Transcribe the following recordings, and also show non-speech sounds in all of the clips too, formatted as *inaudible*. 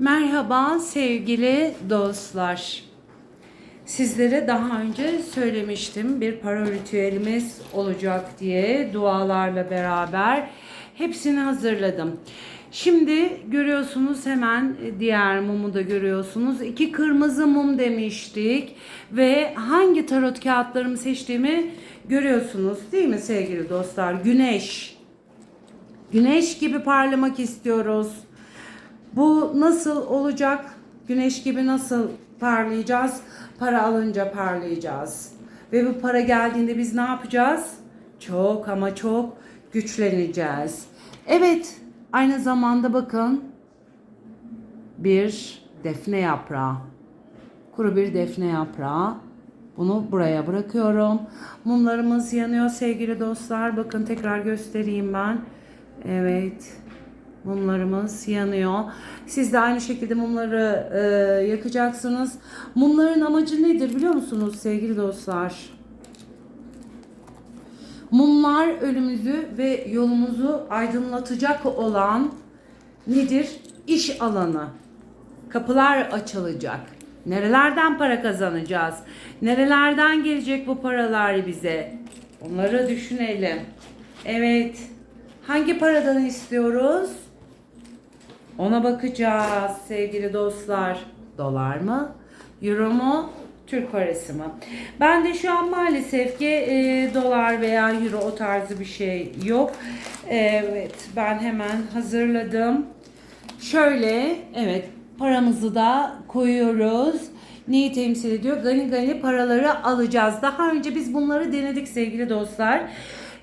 Merhaba sevgili dostlar. Sizlere daha önce söylemiştim bir para ritüelimiz olacak diye dualarla beraber hepsini hazırladım. Şimdi görüyorsunuz hemen diğer mumu da görüyorsunuz. İki kırmızı mum demiştik ve hangi tarot kağıtlarımı seçtiğimi görüyorsunuz değil mi sevgili dostlar? Güneş. Güneş gibi parlamak istiyoruz. Bu nasıl olacak? Güneş gibi nasıl parlayacağız? Para alınca parlayacağız. Ve bu para geldiğinde biz ne yapacağız? Çok ama çok güçleneceğiz. Evet, aynı zamanda bakın bir defne yaprağı. Kuru bir defne yaprağı. Bunu buraya bırakıyorum. Mumlarımız yanıyor sevgili dostlar. Bakın tekrar göstereyim ben. Evet. Mumlarımız yanıyor. Siz de aynı şekilde mumları e, yakacaksınız. Mumların amacı nedir biliyor musunuz sevgili dostlar? Mumlar önümüzü ve yolumuzu aydınlatacak olan nedir? İş alanı. Kapılar açılacak. Nerelerden para kazanacağız? Nerelerden gelecek bu paralar bize? Onları düşünelim. Evet. Hangi paradan istiyoruz? Ona bakacağız sevgili dostlar. Dolar mı? Euro mu? Türk parası mı? Ben de şu an maalesef ki e, dolar veya euro o tarzı bir şey yok. Evet ben hemen hazırladım. Şöyle evet paramızı da koyuyoruz. Neyi temsil ediyor? Gani gani paraları alacağız. Daha önce biz bunları denedik sevgili dostlar.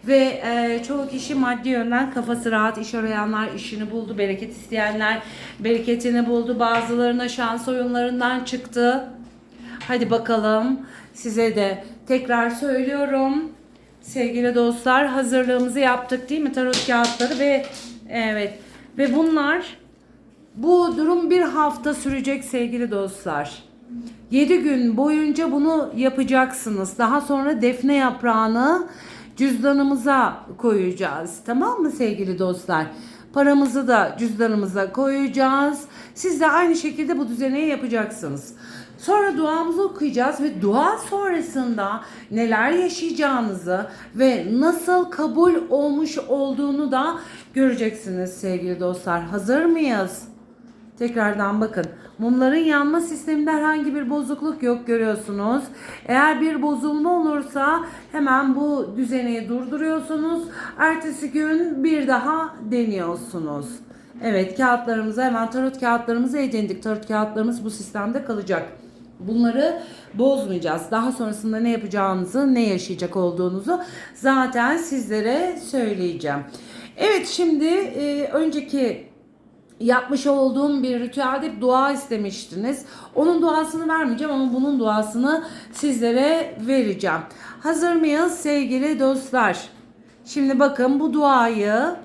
Ve e, çoğu kişi maddi yönden kafası rahat iş arayanlar işini buldu. Bereket isteyenler bereketini buldu. Bazılarına şans oyunlarından çıktı. Hadi bakalım size de tekrar söylüyorum. Sevgili dostlar hazırlığımızı yaptık değil mi? Tarot kağıtları ve evet ve bunlar bu durum bir hafta sürecek sevgili dostlar. 7 gün boyunca bunu yapacaksınız. Daha sonra defne yaprağını cüzdanımıza koyacağız. Tamam mı sevgili dostlar? Paramızı da cüzdanımıza koyacağız. Siz de aynı şekilde bu düzeneyi yapacaksınız. Sonra duamızı okuyacağız ve dua sonrasında neler yaşayacağınızı ve nasıl kabul olmuş olduğunu da göreceksiniz sevgili dostlar. Hazır mıyız? Tekrardan bakın. Mumların yanma sisteminde herhangi bir bozukluk yok görüyorsunuz. Eğer bir bozulma olursa hemen bu düzeni durduruyorsunuz. Ertesi gün bir daha deniyorsunuz. Evet kağıtlarımızı hemen tarot kağıtlarımızı edindik. Tarot kağıtlarımız bu sistemde kalacak. Bunları bozmayacağız. Daha sonrasında ne yapacağınızı, ne yaşayacak olduğunuzu zaten sizlere söyleyeceğim. Evet şimdi e, önceki yapmış olduğum bir ritüelde dua istemiştiniz. Onun duasını vermeyeceğim ama bunun duasını sizlere vereceğim. Hazır mıyız sevgili dostlar? Şimdi bakın bu duayı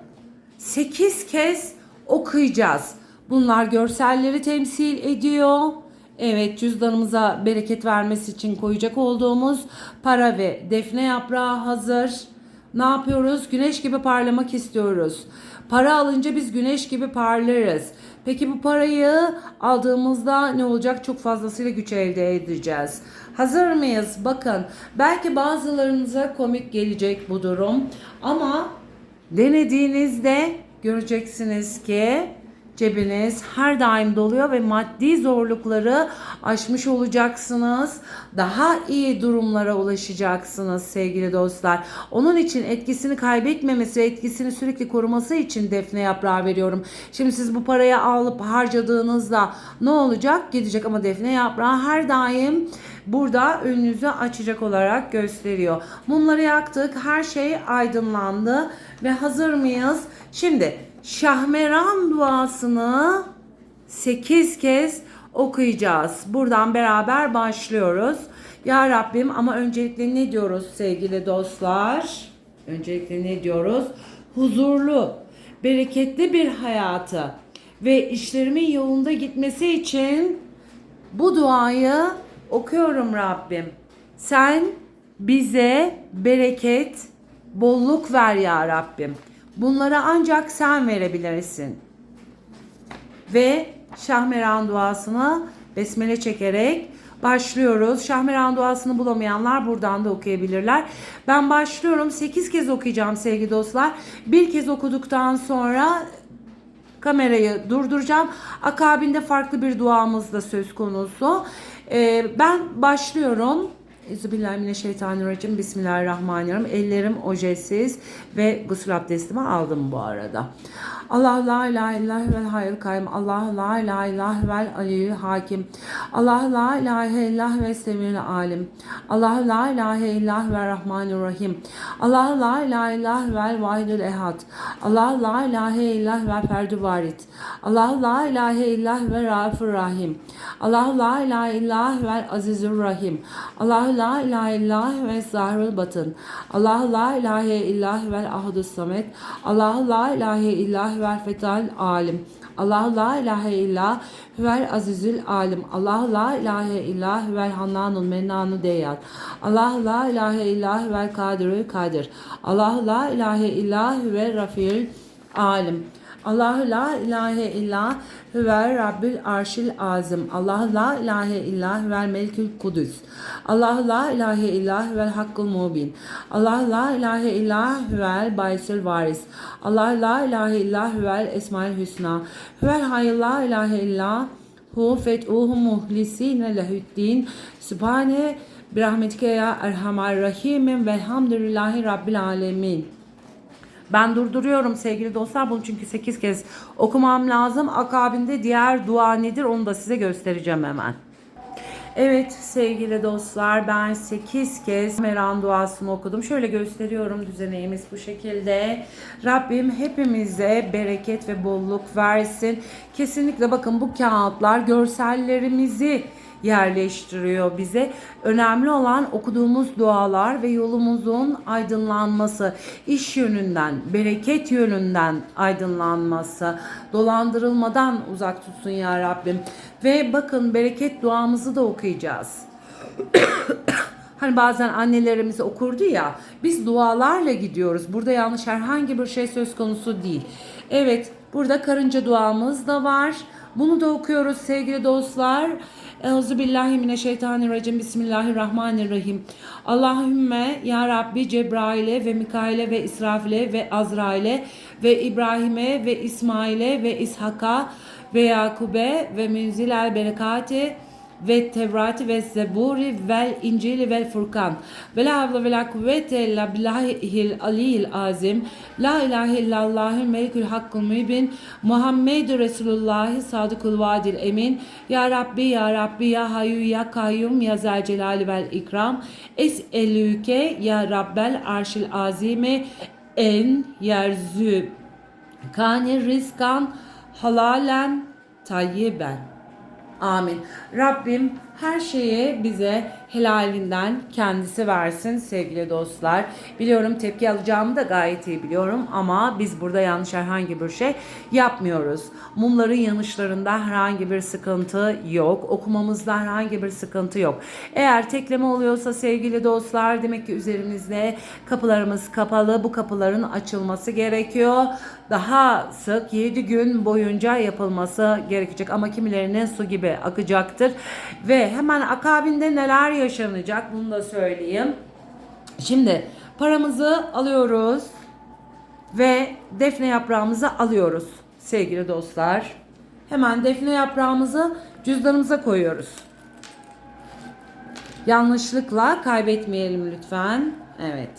8 kez okuyacağız. Bunlar görselleri temsil ediyor. Evet cüzdanımıza bereket vermesi için koyacak olduğumuz para ve defne yaprağı hazır. Ne yapıyoruz? Güneş gibi parlamak istiyoruz. Para alınca biz güneş gibi parlarız. Peki bu parayı aldığımızda ne olacak? Çok fazlasıyla güç elde edeceğiz. Hazır mıyız? Bakın belki bazılarınıza komik gelecek bu durum ama denediğinizde göreceksiniz ki cebiniz her daim doluyor ve maddi zorlukları aşmış olacaksınız. Daha iyi durumlara ulaşacaksınız sevgili dostlar. Onun için etkisini kaybetmemesi ve etkisini sürekli koruması için defne yaprağı veriyorum. Şimdi siz bu parayı alıp harcadığınızda ne olacak? Gidecek ama defne yaprağı her daim burada önünüzü açacak olarak gösteriyor. Mumları yaktık. Her şey aydınlandı ve hazır mıyız? Şimdi Şahmeran duasını 8 kez okuyacağız. Buradan beraber başlıyoruz. Ya Rabbim ama öncelikle ne diyoruz sevgili dostlar? Öncelikle ne diyoruz? Huzurlu, bereketli bir hayatı ve işlerimin yolunda gitmesi için bu duayı okuyorum Rabbim. Sen bize bereket, bolluk ver ya Rabbim. Bunları ancak sen verebilirsin. Ve Şahmeran duasını besmele çekerek başlıyoruz. Şahmeran duasını bulamayanlar buradan da okuyabilirler. Ben başlıyorum. 8 kez okuyacağım sevgili dostlar. Bir kez okuduktan sonra kamerayı durduracağım. Akabinde farklı bir duamız da söz konusu. Ee, ben başlıyorum. Euzubillahimineşşeytanirracim. Bismillahirrahmanirrahim. Ellerim ojesiz ve gusül abdestimi aldım bu arada. Allah la ilahe illallah vel hayyul kayyum. Allah la ilahe illallah vel aliyyül hakim. Allah la ilahe illallah ve semiyül alim. Allah la ilahe illallah ve rahmanirrahim. Allah la ilahe illallah vel vahidül ehad. Allah la ilahe illallah ve ferdü varit. Allah la ilahe illallah ve rafur rahim. Allah la ilahe illallah vel azizur rahim. Allah la ilahe illallah ve zahrul batın. Allah la ilahe illallah vel ahadus samet. Allah la ilahe illallah vel fetal alim. Allah la ilahe illallah vel azizül alim. Allah la ilahe illallah vel hannanul mennanu deyyat. Allah la ilahe illallah vel kadirül kadir. Allah la ilahe illallah ve rafiül alim. Allah la ilahe illa huvel rabbil arşil azim. Allah la ilahe illa huvel melikül kudüs. Allah la ilahe illa huvel hakkul mubin. Allah la ilahe illa huvel baysil varis. Allah la ilahe illa huvel esmaül hüsna. Huvel hayy la ilahe illa hu fet'uhu muhlisine lehüddin. Sübhane birahmetike ya erhamar rahimin velhamdülillahi rabbil alemin. Ben durduruyorum sevgili dostlar bunu çünkü 8 kez okumam lazım. Akabinde diğer dua nedir onu da size göstereceğim hemen. Evet sevgili dostlar ben 8 kez Meran duasını okudum. Şöyle gösteriyorum düzeneğimiz bu şekilde. Rabbim hepimize bereket ve bolluk versin. Kesinlikle bakın bu kağıtlar görsellerimizi yerleştiriyor bize. Önemli olan okuduğumuz dualar ve yolumuzun aydınlanması, iş yönünden, bereket yönünden aydınlanması, dolandırılmadan uzak tutsun ya Rabbim. Ve bakın bereket duamızı da okuyacağız. *coughs* Hani bazen annelerimiz okurdu ya biz dualarla gidiyoruz. Burada yanlış herhangi bir şey söz konusu değil. Evet burada karınca duamız da var. Bunu da okuyoruz sevgili dostlar. Euzubillahimineşşeytanirracim. Bismillahirrahmanirrahim. Allahümme ya Rabbi Cebrail'e ve Mikail'e ve İsrafil'e ve Azrail'e ve İbrahim'e ve İsmail'e ve İshak'a ve Yakub'e ve Münzilel Berekati ve Tevrati ve Zeburi vel İncili vel Furkan. Ve la havle ve la kuvvete illa billahil aliyil azim. La ilahe illallahü melikül hakkul mübin Muhammedur Resulullah sadıkul vadil emin. Ya Rabbi ya Rabbi ya Hayyu ya Kayyum ya Zel Celali vel İkram. Es elüke ya Rabbel arşil azimi. En yerzü. Kani rizkan halalen tayyiben Amin. Rabbim her şeye bize helalinden kendisi versin sevgili dostlar. Biliyorum tepki alacağımı da gayet iyi biliyorum ama biz burada yanlış herhangi bir şey yapmıyoruz. Mumların yanışlarında herhangi bir sıkıntı yok. Okumamızda herhangi bir sıkıntı yok. Eğer tekleme oluyorsa sevgili dostlar demek ki üzerimizde kapılarımız kapalı. Bu kapıların açılması gerekiyor. Daha sık 7 gün boyunca yapılması gerekecek ama kimilerinin su gibi akacaktır. Ve hemen akabinde neler yaşanacak bunu da söyleyeyim. Şimdi paramızı alıyoruz ve defne yaprağımızı alıyoruz sevgili dostlar. Hemen defne yaprağımızı cüzdanımıza koyuyoruz. Yanlışlıkla kaybetmeyelim lütfen. Evet.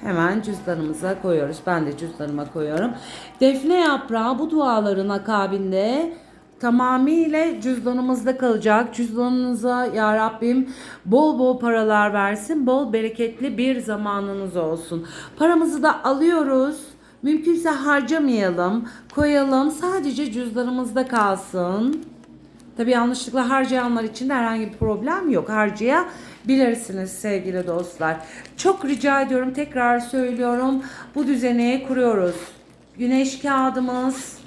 Hemen cüzdanımıza koyuyoruz. Ben de cüzdanıma koyuyorum. Defne yaprağı bu duaların akabinde tamamıyla cüzdanımızda kalacak. Cüzdanınıza ya Rabbim bol bol paralar versin. Bol bereketli bir zamanınız olsun. Paramızı da alıyoruz. Mümkünse harcamayalım. Koyalım. Sadece cüzdanımızda kalsın. Tabi yanlışlıkla harcayanlar için de herhangi bir problem yok. Harcayabilirsiniz sevgili dostlar. Çok rica ediyorum tekrar söylüyorum. Bu düzeneyi kuruyoruz. Güneş kağıdımız.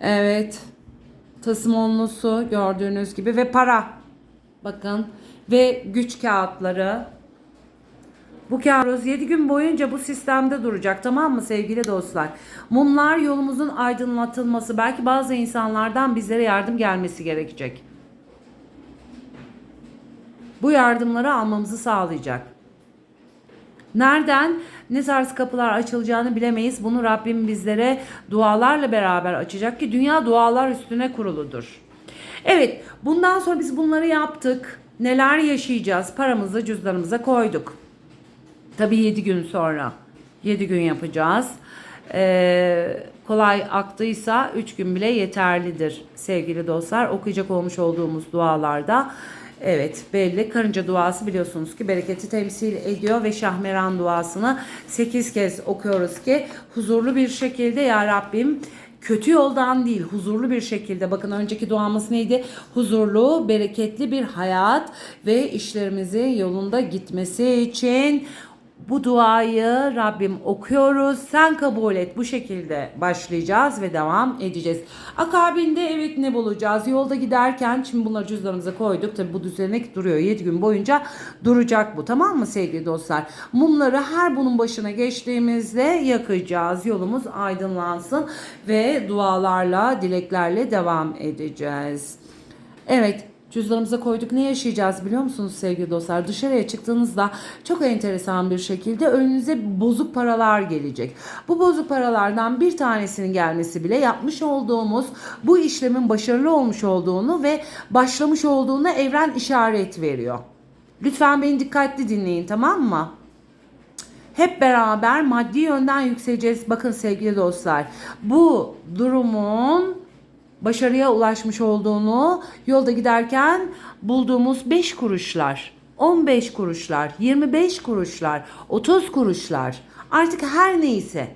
Evet. Tasım onlusu gördüğünüz gibi ve para. Bakın ve güç kağıtları. Bu kâroz 7 gün boyunca bu sistemde duracak tamam mı sevgili dostlar? Mumlar yolumuzun aydınlatılması belki bazı insanlardan bizlere yardım gelmesi gerekecek. Bu yardımları almamızı sağlayacak. Nereden ne tarz kapılar açılacağını bilemeyiz. Bunu Rabbim bizlere dualarla beraber açacak ki dünya dualar üstüne kuruludur. Evet, bundan sonra biz bunları yaptık. Neler yaşayacağız? Paramızı cüzdanımıza koyduk. Tabii 7 gün sonra. 7 gün yapacağız. Ee, kolay aktıysa 3 gün bile yeterlidir sevgili dostlar. Okuyacak olmuş olduğumuz dualarda. Evet belli. Karınca duası biliyorsunuz ki bereketi temsil ediyor ve Şahmeran duasını 8 kez okuyoruz ki huzurlu bir şekilde ya Rabbim kötü yoldan değil huzurlu bir şekilde bakın önceki duamız neydi huzurlu bereketli bir hayat ve işlerimizin yolunda gitmesi için bu duayı Rabbim okuyoruz. Sen kabul et. Bu şekilde başlayacağız ve devam edeceğiz. Akabinde evet ne bulacağız? Yolda giderken şimdi bunları cüzdanımıza koyduk. Tabi bu düzenek duruyor. 7 gün boyunca duracak bu. Tamam mı sevgili dostlar? Mumları her bunun başına geçtiğimizde yakacağız. Yolumuz aydınlansın ve dualarla, dileklerle devam edeceğiz. Evet Cüzdanımıza koyduk ne yaşayacağız biliyor musunuz sevgili dostlar? Dışarıya çıktığınızda çok enteresan bir şekilde önünüze bozuk paralar gelecek. Bu bozuk paralardan bir tanesinin gelmesi bile yapmış olduğumuz bu işlemin başarılı olmuş olduğunu ve başlamış olduğuna evren işaret veriyor. Lütfen beni dikkatli dinleyin tamam mı? hep beraber maddi yönden yükseleceğiz. Bakın sevgili dostlar bu durumun başarıya ulaşmış olduğunu yolda giderken bulduğumuz 5 kuruşlar, 15 kuruşlar, 25 kuruşlar, 30 kuruşlar artık her neyse.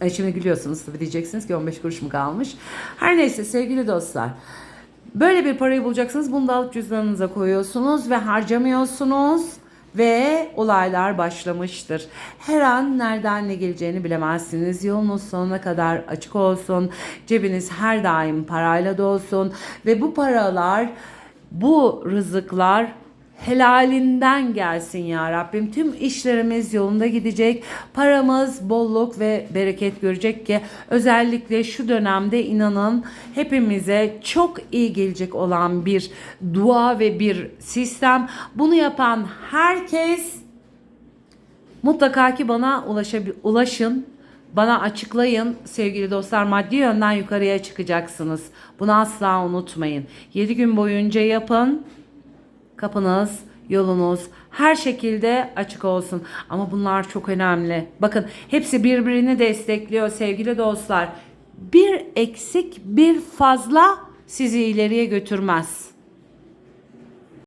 E şimdi gülüyorsunuz tabii diyeceksiniz ki 15 kuruş mu kalmış. Her neyse sevgili dostlar. Böyle bir parayı bulacaksınız. Bunu da alıp cüzdanınıza koyuyorsunuz ve harcamıyorsunuz ve olaylar başlamıştır. Her an nereden ne geleceğini bilemezsiniz. Yolunuz sonuna kadar açık olsun. Cebiniz her daim parayla dolsun ve bu paralar, bu rızıklar helalinden gelsin ya Rabbim. Tüm işlerimiz yolunda gidecek. Paramız bolluk ve bereket görecek ki özellikle şu dönemde inanın hepimize çok iyi gelecek olan bir dua ve bir sistem. Bunu yapan herkes mutlaka ki bana ulaşabil ulaşın. Bana açıklayın sevgili dostlar maddi yönden yukarıya çıkacaksınız. Bunu asla unutmayın. 7 gün boyunca yapın. Kapınız, yolunuz her şekilde açık olsun. Ama bunlar çok önemli. Bakın hepsi birbirini destekliyor sevgili dostlar. Bir eksik, bir fazla sizi ileriye götürmez.